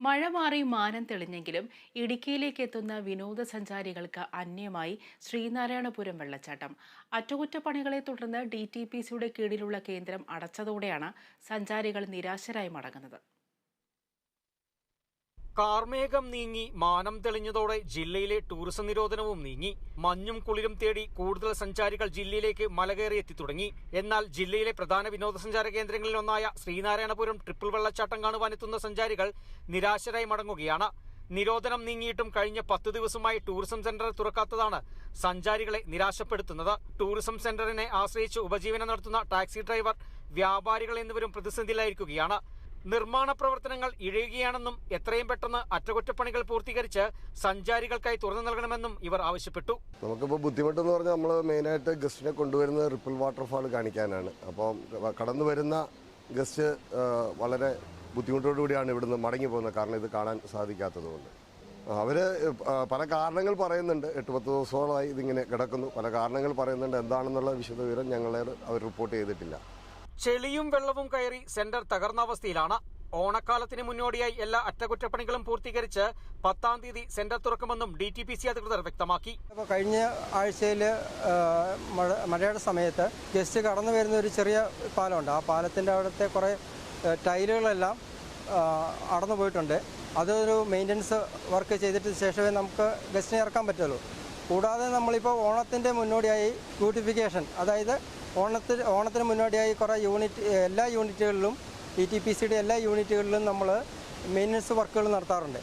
മഴ മാറി മാനം തെളിഞ്ഞെങ്കിലും ഇടുക്കിയിലേക്ക് എത്തുന്ന വിനോദസഞ്ചാരികൾക്ക് അന്യമായി ശ്രീനാരായണപുരം വെള്ളച്ചാട്ടം. അറ്റകുറ്റപ്പണികളെ തുടർന്ന് ഡി ടി പി സിയുടെ കീഴിലുള്ള കേന്ദ്രം അടച്ചതോടെയാണ് സഞ്ചാരികൾ നിരാശരായി മടങ്ങുന്നത്. കാർമേഘം നീങ്ങി മാനം തെളിഞ്ഞതോടെ ജില്ലയിലെ ടൂറിസം നിരോധനവും നീങ്ങി. മഞ്ഞും കുളിരും തേടി കൂടുതൽ സഞ്ചാരികൾ ജില്ലയിലേക്ക് മലകയറി എത്തി തുടങ്ങി. എന്നാൽ ജില്ലയിലെ പ്രധാന വിനോദസഞ്ചാര കേന്ദ്രങ്ങളിൽ ഒന്നായ ശ്രീനാരായണപുരം ട്രിപ്പിൾ വെള്ളച്ചാട്ടം കാണുവാനെത്തുന്ന സഞ്ചാരികൾ നിരാശരായി മടങ്ങുകയാണ്. നിരോധനം നീങ്ങിയിട്ടും കഴിഞ്ഞ പത്ത് ദിവസമായി ടൂറിസം സെന്റർ തുറക്കാത്തതാണ് സഞ്ചാരികളെ നിരാശപ്പെടുത്തുന്നത്. ടൂറിസം സെന്ററിനെ ആശ്രയിച്ച് ഉപജീവനം നടത്തുന്ന ടാക്സി ഡ്രൈവർ വ്യാപാരികൾ എന്നിവരും പ്രതിസന്ധിയിലായിരിക്കുകയാണ്. നിർമ്മാണ പ്രവർത്തനങ്ങൾ ഇഴയുകയാണെന്നും എത്രയും പെട്ടെന്ന് അറ്റകുറ്റപ്പണികൾ പൂർത്തീകരിച്ച് സഞ്ചാരികൾക്കായി തുറന്നു നൽകണമെന്നും ഇവർ ആവശ്യപ്പെട്ടു. നമുക്കിപ്പോൾ ബുദ്ധിമുട്ടെന്ന് പറഞ്ഞാൽ നമ്മൾ മെയിനായിട്ട് ഗസ്റ്റിനെ കൊണ്ടുവരുന്ന റിപ്പിൾ വാട്ടർഫാൾ കാണിക്കാനാണ്. അപ്പോൾ കടന്നു വരുന്ന ഗസ്റ്റ് വളരെ ബുദ്ധിമുട്ടോടുകൂടിയാണ് ഇവിടുന്ന് മടങ്ങി പോകുന്നത്. കാരണം ഇത് കാണാൻ സാധിക്കാത്തതുകൊണ്ട് അവർ പല കാരണങ്ങൾ പറയുന്നുണ്ട്. എട്ട് പത്ത് ദിവസങ്ങളായി ഇതിങ്ങനെ കിടക്കുന്നു. പല കാരണങ്ങൾ പറയുന്നുണ്ട്. എന്താണെന്നുള്ള വിശദ വിശദവിവരം ഞങ്ങളെ അവർ റിപ്പോർട്ട് ചെയ്തിട്ടില്ല. ചെളിയും വെള്ളവും കയറി സെന്റർ തകർന്ന അവസ്ഥയിലാണ് ഓണക്കാലത്തിന് മുന്നോടിയായി എല്ലാ അറ്റകുറ്റപ്പണികളും പൂർത്തീകരിച്ച് പത്താം തീയതി സെന്റർ തുറക്കുമെന്നും ഡി ടി പി സി അധികൃതർ വ്യക്തമാക്കി. കഴിഞ്ഞ ആഴ്ചയിൽ മഴ മഴയുടെ സമയത്ത് ഗസ്റ്റ് കടന്നു വരുന്ന ഒരു ചെറിയ പാലമുണ്ട്. ആ പാലത്തിന്റെ അവിടുത്തെ കുറേ ടൈലുകളെല്ലാം അടന്നു പോയിട്ടുണ്ട്. അതൊരു മെയിന്റനൻസ് വർക്ക് ചെയ്തിട്ട് ശേഷമേ നമുക്ക് ഗസ്റ്റിനെ ഇറക്കാൻ പറ്റുള്ളൂ. കൂടാതെ നമ്മളിപ്പോൾ ഓണത്തിന്റെ മുന്നോടിയായി ബ്യൂട്ടിഫിക്കേഷൻ അതായത് ഓണത്തിന് ഓണത്തിന് മുന്നോടിയായി കുറേ യൂണിറ്റ് എല്ലാ യൂണിറ്റുകളിലും ഇ ടി പി സിയുടെ എല്ലാ യൂണിറ്റുകളിലും നമ്മൾ മെയിന്റനൻസ് വർക്കുകൾ നടത്താറുണ്ട്.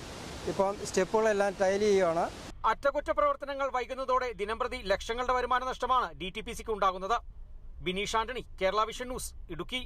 ഇപ്പം സ്റ്റെപ്പുകളെല്ലാം ടൈൽ ചെയ്യുകയാണ് അറ്റകുറ്റ പ്രവർത്തനങ്ങൾ വൈകുന്നതോടെ ദിനംപ്രതി ലക്ഷങ്ങളുടെ വരുമാന നഷ്ടമാണ് ഡി ടി പി സിക്ക് ഉണ്ടാകുന്നത്. Bineesh Antony Kerala vision news Idukki.